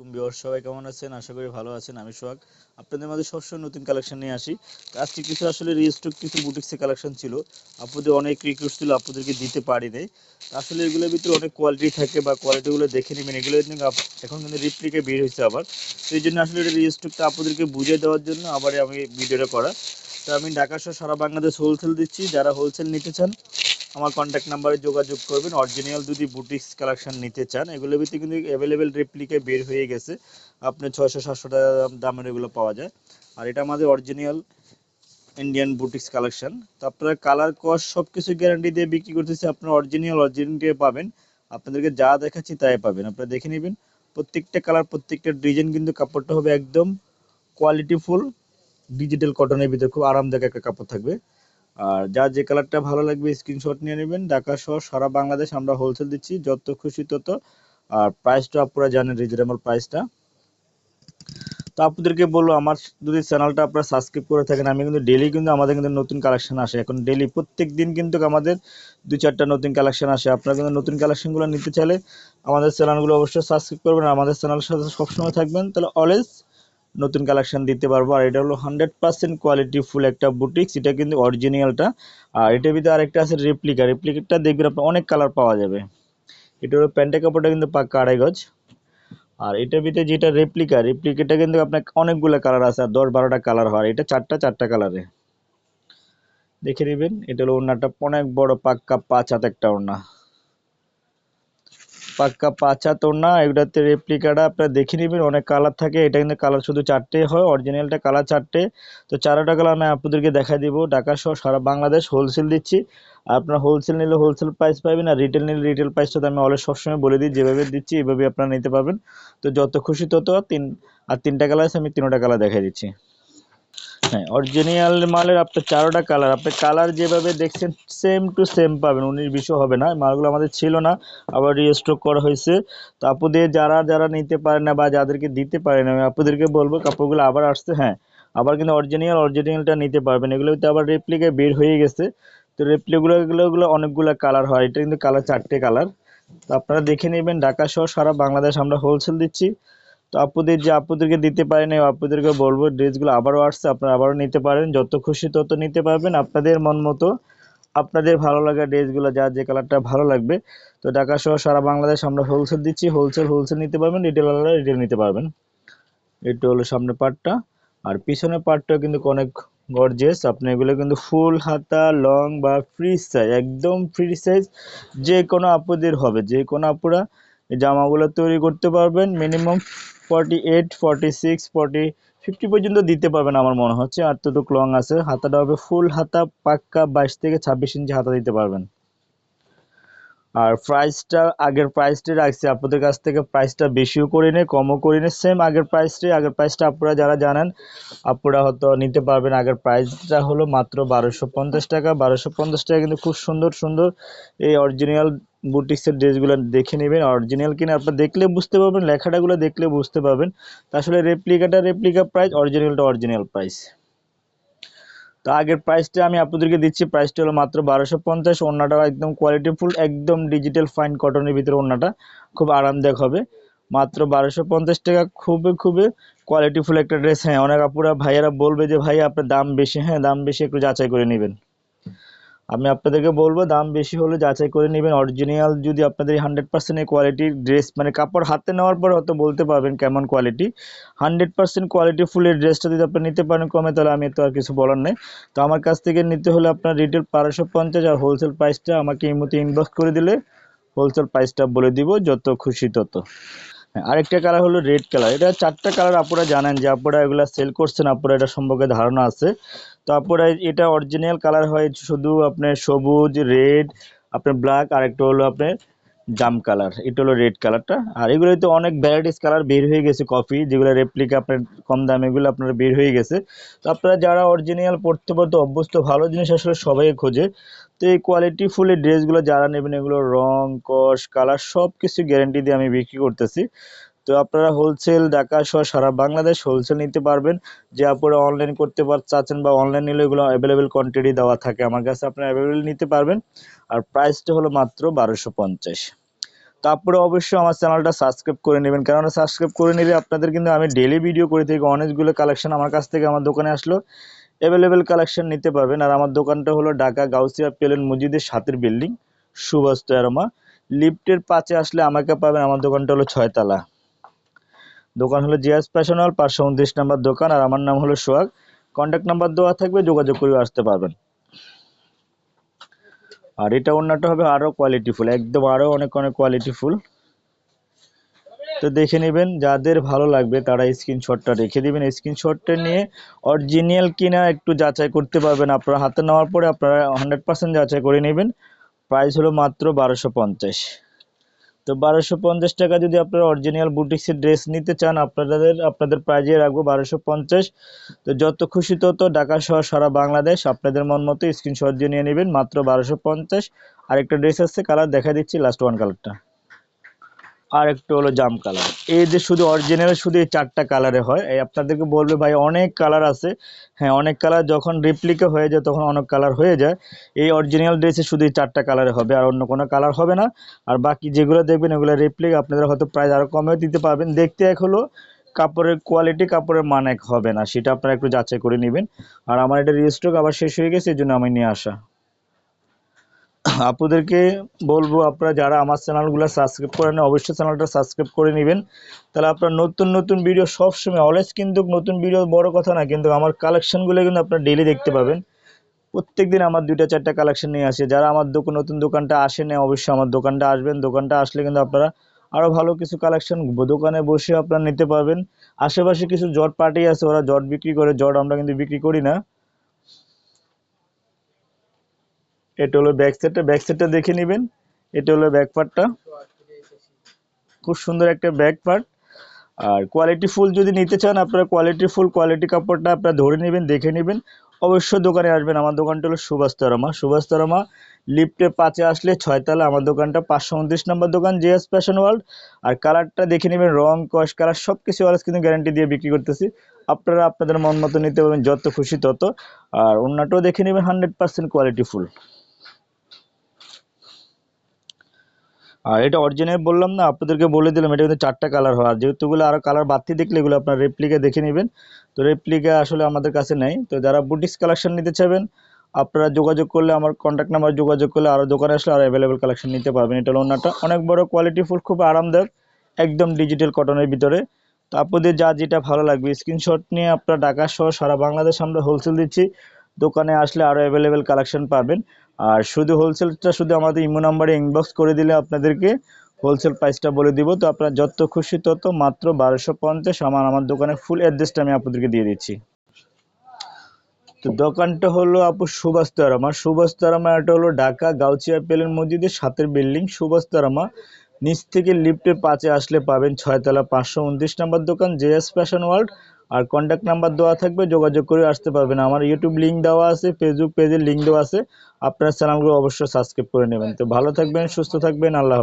আলাইকুম বিহার সবাই কেমন আছেন? আশা করি ভালো আছেন। আমি সোহাগ। আপনাদের মাঝে সবসময় নতুন কালেকশন নিয়ে আসি। আজকে কিছু আসলে রিস্টক কিছু বুটিক্সের কালেকশন ছিল। আপনাদের অনেক রিকোয়েস্ট ছিল আপনাদেরকে দিতে পারি নাই আসলে এগুলোর ভিতরে অনেক কোয়ালিটি থাকে বা কোয়ালিটিগুলো দেখে নেবেন। এগুলো এখন কিন্তু রিপ্লিকে বের হয়েছে আবার। এই জন্য আসলে এটা রিস্টকটা আপনাদেরকে বুঝিয়ে দেওয়ার জন্য আবার আমি ভিডিওটা করা। তো আমি ঢাকা সহ সারা বাংলাদেশ হোলসেল দিচ্ছি। যারা হোলসেল নিতে চান আমার কন্ট্যাক্ট নাম্বারে যোগাযোগ করবেন। অরিজিনাল যদি বুটিক্স কালেকশন নিতে চান, এগুলোর ভিতরে কিন্তু অ্যাভেলেবেল রেপ্লিকে বের হয়ে গেছে। আপনার ছয়শো, সাতশো টাকা দাম- দামের এগুলো পাওয়া যায়। আর এটা আমাদের অরিজিনাল ইন্ডিয়ান বুটিক্স কালেকশন তো আপনারা কালার কস্ট সব কিছু গ্যারান্টি দিয়ে বিক্রি করতেছি। আপনারা অরিজিনাল অরিজিনাল পাবেন। আপনাদেরকে যা দেখাচ্ছি তাই পাবেন। আপনারা দেখে নেবেন। প্রত্যেকটা কালার প্রত্যেকটা ডিজাইন কিন্তু কাপড়টা হবে একদম কোয়ালিটিফুল ডিজিটাল কটনের ভিতরে খুব আরামদায়ক একটা কাপড় থাকবে। আর যার যে কালারটা ভালো লাগবে স্ক্রিনশট নিয়ে নেবেন। ঢাকা সহ সারা বাংলাদেশ আমরা হোলসেল দিচ্ছি, যত খুশি তত। আর প্রাইসটা আপনারা জানেন রিজনেবল প্রাইসটা তো আপনাদেরকে বলব, আমার যদি চ্যানেলটা আপনারা সাবস্ক্রাইব করে থাকেন, আমি কিন্তু ডেলি কিন্তু আমাদের কিন্তু নতুন কালেকশন আসে। এখন ডেলি প্রত্যেক দিন কিন্তু আমাদের দু চারটা নতুন কালেকশন আসে। আপনারা কিন্তু নতুন কালেকশনগুলো নিতে চাইলে আমাদের চ্যানেলগুলো অবশ্যই সাবস্ক্রাইব করবেন। আমাদের চ্যানেলের সাথে সবসময় থাকবেন। তাহলে অলওয়েজ নতুন কালেকশন দিতে পারব। আর এটা হলো হান্ড্রেড পার্সেন্ট কোয়ালিটি ফুল একটা বুটিক্স এটা কিন্তু অরিজিনালটা আর এটার ভিতরে আরেকটা আছে রেপ্লিকা রেপ্লিকাটা দেখবেন আপনার অনেক কালার পাওয়া যাবে। এটা হলো প্যান্টের কাপড়টা কিন্তু পাক্কা আড়াই গজ। আর এটার ভিতরে যেটা রেপ্লিকা রেপ্লিকাটা কিন্তু আপনার অনেকগুলো কালার আছে, আর দশ বারোটা কালার হয়। এটা চারটা চারটা কালারে দেখে নেবেন, এটা হলো ওড়নাটা, অনেক বড় পাক্কা পাঁচ হাত একটা ওড়না। পাক্কা পাঁচ হাত ওড়না এগুলাতে রেপ্লিকাটা আপনারা দেখে নেবেন, অনেক কালার থাকে। এটা কিন্তু কালার শুধু চারটে হয় অরিজিনালটা কালার চারটে। তো চারোটা কালার আমি আপনাদেরকে দেখাই দিব। ঢাকা সহ সারা বাংলাদেশ হোলসেল দিচ্ছি। আপনারা হোলসেল নিলে হোলসেল প্রাইস পাবেন আর রিটেল নিলে রিটেল প্রাইসটা তো আমি অলরেডি সবসময় বলে দিই, যেভাবে দিচ্ছি এভাবে আপনারা নিতে পারবেন। তো যত খুশি তত তিন, আর তিনটা কালার আছে আমি তিনটা কালার দেখাই দিচ্ছি। হ্যাঁ অরিজিনাল মালের আপনার চারোটা কালার আপনি কালার যেভাবে দেখছেন সেম টু সেম পাবেন। উনিশ বিশও হবে না মালগুলো আমাদের ছিল না, আবার রিস্টক করা হয়েছে। তো আপুদের যারা যারা নিতে পারে না বা যাদেরকে দিতে পারে না, আমি আপুদেরকে বলব, কাপড়গুলো আবার আসছে হ্যাঁ। আবার কিন্তু অরিজিনাল অরিজিনালটা নিতে পারবেন। এগুলোতে আবার রেপ্লিকা বের হয়ে গেছে। তো রেপ্লিগুলো এগুলো এগুলো অনেকগুলো কালার হয়। এটা কিন্তু কালার চারটে কালার তো আপনারা দেখে নেবেন, ঢাকা সহ সারা বাংলাদেশ আমরা হোলসেল দিচ্ছি। তো আপুদের যে আপুদেরকে দিতে পারেন আপুদেরকে বলব, ড্রেসগুলো আবারও আসছে, আপনারা আবারও নিতে পারেন। যত খুশি তত নিতে পারবেন। আপনাদের মন মতো, আপনাদের ভালো লাগা ড্রেসগুলো যার যে কালারটা ভালো লাগবে। তো ঢাকা সহ সারা বাংলাদেশ আমরা হোলসেল দিচ্ছি। হোলসেল হোলসেল নিতে পারবেন রিটেলাররা রিটেল নিতে পারবেন। এটা হলো সামনের পার্টটা আর পিছনের পার্টটাও কিন্তু অনেক গর্জিয়াস আপনি এগুলো কিন্তু ফুল হাতা লং বা ফ্রি সাইজ একদম ফ্রি সাইজ যে কোনো আপুদের হবে। যে কোনো আপুরা জামাগুলো তৈরি করতে পারবেন। Minimum forty eight forty six forty fifty পর্যন্ত দিতে পারবেন আমার মনে হচ্ছে। আর তো লং আছে। হাতাটা হবে ফুল হাতা, পাক্কা বাইশ থেকে ছাব্বিশ ইঞ্চি হাতা দিতে পারবেন। আর প্রাইসটা আগের প্রাইসটা রাখছি। আপনাদের কাছ থেকে প্রাইসটা বেশিও করে নেই কমও করে নেই সেম আগের প্রাইসটাই আগের প্রাইসটা আপনারা যারা জানেন, আপনারা হয়তো নিতে পারবেন। আগের প্রাইসটা হলো মাত্র বারোশো পঞ্চাশ টাকা। বারোশো পঞ্চাশ টাকা কিন্তু খুব সুন্দর সুন্দর। এই অরিজিনাল বুটিক্সের ড্রেসগুলো দেখে নেবেন অরিজিনাল কিনা আপনারা দেখলে বুঝতে পারবেন, লেখাটাগুলো দেখলে বুঝতে পারবেন। আসলে রেপ্লিকাটা রেপ্লিকা প্রাইস অরিজিনালটা অরিজিনাল প্রাইস তো আগের প্রাইসটা আমি আপনাদেরকে দিচ্ছি প্রাইসটা হলো মাত্র বারোশো পঞ্চাশ, ওড়নাটা একদম কোয়ালিটিফুল একদম ডিজিটাল ফাইন কটনের ভিতরে ওড়নাটা খুব আরামদায়ক হবে। মাত্র বারোশো পঞ্চাশ টাকা, খুবই খুবই কোয়ালিটিফুল একটা ড্রেস হ্যাঁ অনেক আপুরা, ভাইয়ারা বলবে যে, ভাই, আপনার দাম বেশি। হ্যাঁ দাম বেশি একটু যাচাই করে নেবেন। আমি আপনাদেরকে বলব দাম বেশি হলে যাচাই করে নেবেন। অরিজিনাল যদি আপনাদের হান্ড্রেড পার্সেন্ট কোয়ালিটির ড্রেস মানে কাপড় হাতে নেওয়ার পর হয়তো বলতে পারবেন কেমন কোয়ালিটি হান্ড্রেড পার্সেন্ট কোয়ালিটি ফুলের ড্রেসটা যদি আপনি নিতে পারেন কমে তাহলে আমি তো আর কিছু বলার নেই। তো আমার কাছ থেকে নিতে হলে আপনার রিটেল বারোশো পঞ্চাশ আর হোলসেল প্রাইসটা আমাকে এই মতো ইনবক্স করে দিলে হোলসেল প্রাইসটা বলে দিব যত খুশি তত। হ্যাঁ, আরেকটা কালার হলো রেড কালার এটা চারটা কালার আপনারা জানেন যে আপনারা এগুলা সেল করছেন আপনারা এটা সম্পর্কে ধারণা আছে। তো আপনারা এটা অরিজিনাল কালার হয় শুধু আপনার সবুজ রেড আপনার ব্ল্যাক আর একটা হলো আপনার জাম কালার এটা হলো রেড কালারটা আর এগুলোতে অনেক ভ্যারাইটিস কালার বের হয়ে গেছে কফি যেগুলো রেপ্লিকা আপনার কম দামে এগুলো আপনার বের হয়ে গেছে। তো আপনারা যারা অরিজিনাল পড়তে পড়তে অভ্যস্ত, ভালো জিনিস আসলে সবাই খোঁজে। তো এই কোয়ালিটি ফুলের ড্রেসগুলো যারা নেবেন, এগুলো রং কস কালার সব কিছু গ্যারেন্টি দিয়ে আমি বিক্রি করতেছি। তো আপনারা হোলসেল ঢাকা সহ সারা বাংলাদেশ হোলসেল নিতে পারবেন। যে আপনারা অনলাইন করতে পার, চাচ্ছেন বা অনলাইন নিলে এগুলো অ্যাভেলেবেল কোয়ান্টিটি দেওয়া থাকে। আমার কাছে আপনারা অ্যাভেলেবেল নিতে পারবেন। আর প্রাইসটা হলো মাত্র বারোশো পঞ্চাশ। তারপরে অবশ্যই আমার চ্যানেলটা সাবস্ক্রাইব করে নেবেন। কেননা সাবস্ক্রাইব করে নিলে আপনাদের কিন্তু আমি ডেলি ভিডিও করে থাকি অনেকগুলো কালেকশন আমার কাছ থেকে আমার দোকানে আসলো। অ্যাভেলেবেল কালেকশন নিতে পারবেন। আর আমার দোকানটা হলো ঢাকা গাউসিয়া পেলেন মসজিদের সাতের বিল্ডিং সুভাষ তেরমা লিফটের পাশে আসলে আমাকে পাবেন। আমার দোকানটা হলো ছয়তলা। দোকান হলো জিয়াস ফ্যাশন হল, পাঁচশো উনত্রিশ নাম্বার দোকান, আর আমার নাম হলো সোহাগ। কন্ট্যাক্ট নাম্বার দেওয়া থাকবে, যোগাযোগ করে আসতে পারবেন। আর এটা অন্যটা হবে আরও কোয়ালিটিফুল একদম আরও অনেক অনেক কোয়ালিটিফুল তো দেখে নেবেন, যাদের ভালো লাগবে তারা স্ক্রিনশটটা রেখে দিবেন। স্ক্রিনশটটা নিয়ে অরিজিনাল কিনা একটু যাচাই করতে পারবেন। আপনারা হাতে নেওয়ার পরে আপনারা হান্ড্রেড পার্সেন্ট যাচাই করে নেবেন। প্রাইস হলো মাত্র বারোশো পঞ্চাশ। তো বারোশো পঞ্চাশ টাকা যদি আপনারা অরিজিনাল বুটিক্সের ড্রেস নিতে চান, আপনাদের আপনাদের প্রাইজে রাখব বারোশো পঞ্চাশ। তো যত খুশি তত ঢাকা সহ সারা বাংলাদেশ আপনাদের মন মতো স্ক্রিনশট দিয়ে নিয়ে নেবেন, মাত্র বারোশো পঞ্চাশ। আরেকটা ড্রেস আছে কালার দেখা দিচ্ছি লাস্ট ওয়ান কালারটা আর একটু হলো জাম কালার। এই যে শুধু অরিজিনাল শুধু এই চারটা কালারে হয়, এই আপনাদেরকে বলবে ভাই অনেক কালার আছে। হ্যাঁ অনেক কালার যখন রিপ্লিকা হয়ে যায়, তখন অনেক কালার হয়ে যায়। এই অরিজিনাল ড্রেসে শুধু এই চারটা কালারে হবে, আর অন্য কোনো কালার হবে না। আর বাকি যেগুলো দেখবেন, এগুলো রেপ্লিকা আপনারা হয়তো প্রাইস আরও কমেও দিতে পারবেন। দেখতে এক হলো কাপড়ের কোয়ালিটি কাপড়ের মান এক হবে না, সেটা আপনারা একটু যাচাই করে নেবেন। আর আমার এটা রিস্টক আবার শেষ হয়ে গেছে, এই জন্য আমি নিয়ে আসা। আপুদেরকে বলব আপনারা যারা আমার চ্যানেলগুলো সাবস্ক্রাইব করেন অবশ্যই চ্যানেলটা সাবস্ক্রাইব করে নেবেন। তাহলে আপনার নতুন নতুন ভিডিও সবসময় অলওয়েজ কিন্তু নতুন ভিডিও বড় কথা না, কিন্তু আমার কালেকশনগুলো কিন্তু আপনার ডেলি দেখতে পাবেন। প্রত্যেক দিন আমার দুইটা, চারটা কালেকশন নিয়ে আসে। যারা আমার দোকান নতুন দোকানটা আসে না অবশ্যই আমার দোকানটা আসবেন। দোকানটা আসলে কিন্তু আপনারা আরও ভালো কিছু কালেকশন দোকানে বসে আপনারা নিতে পারবেন। আশেপাশে কিছু জট পার্টি আছে, ওরা জট বিক্রি করে, জট আমরা কিন্তু বিক্রি করি না। এটা হলো ব্যাক সাইডটা ব্যাক সাইডটা দেখে নেবেন। এটা হলো ব্যাক পার্টটা খুব সুন্দর একটা ব্যাক পার্ট আর কোয়ালিটি ফুল যদি নিতে চান, আপনারা কোয়ালিটি ফুল কোয়ালিটি কাপড়টা আপনারা ধরে নেবেন, দেখে নেবেন। অবশ্যই দোকানে আসবেন। আমার দোকানটা হলো সুভাষ তারামা। সুভাষ লিফটে পাঁচে আসলে ছয়তলা আমার দোকানটা পাঁচশো উনত্রিশ নম্বর দোকান, জেএস ফ্যাশন ওয়ার্ল্ড আর কালারটা দেখে নেবেন। রং, কস কালার সব কিছু অলস কিন্তু গ্যারান্টি দিয়ে বিক্রি করতেছি। আপনারা আপনাদের মন মতো নিতে পারবেন, যত খুশি তত। আর অন্যটাও দেখে নেবেন হান্ড্রেড পার্সেন্ট কোয়ালিটি ফুল আর এটা অরিজিনাল বললাম না, আপনাদেরকে বলে দিলাম, এটা কিন্তু চারটা কালার হয়। আর যেহেতু এগুলো আরও কালার বাড়তি দেখলে এগুলো আপনার রেপ্লিকা দেখে নেবেন। তো রেপ্লিকা আসলে আমাদের কাছে নেই। তো যারা বুটিক্স কালেকশন নিতে চাইবেন, আপনারা যোগাযোগ করলে, আমার কন্ট্যাক্ট নাম্বার যোগাযোগ করলে আরও দোকানে আসলে আরও অ্যাভেলেবেল কালেকশন নিতে পারবেন। এটা ওনাটা অনেক বড় কোয়ালিটি ফুল, খুব আরামদায়ক, একদম ডিজিটাল কটনের ভিতরে। তো আপনাদের যা যেটা ভালো লাগবে স্ক্রিনশট নিয়ে আপনারা ঢাকা সহ সারা বাংলাদেশ আমরা হোলসেল দিচ্ছি। দোকানে আসলে আরও অ্যাভেলেবেল কালেকশন পাবেন। আর শুধু হোলসেলটা শুধু আমাদের ইমো নাম্বারে ইনবক্স করে দিলে আপনাদেরকে হোলসেল প্রাইসটা বলে দিব। তো আপনার যত খুশি তত মাত্র বারোশো পঞ্চাশ আমার আমার দোকানের ফুল অ্যাড্রেসটা আমি আপনাদেরকে দিয়ে দিচ্ছি। তো দোকানটা হলো আপু সুভাষ তারামা সুভাষ তারামা এটা হলো ঢাকা গাউচিয়া পেলেন মসজিদের সাতের বিল্ডিং। সুভাষ তারামা নিচ থেকে লিফটের পাঁচে আসলে পাবেন ছয়তলা পাঁচশো উনত্রিশ নাম্বার দোকান জেএস ফ্যাশন ওয়ার্ল্ড আর কন্ট্যাক্ট নাম্বার দেওয়া থাকবে, যোগাযোগ করে আসতে পারবেন। আমার ইউটিউব লিঙ্ক দেওয়া আছে ফেসবুক পেজের লিঙ্ক দেওয়া আছে। আপনার চ্যানেলগুলো অবশ্যই সাবস্ক্রাইব করে নেবেন। তো ভালো থাকবেন, সুস্থ থাকবেন, আল্লাহ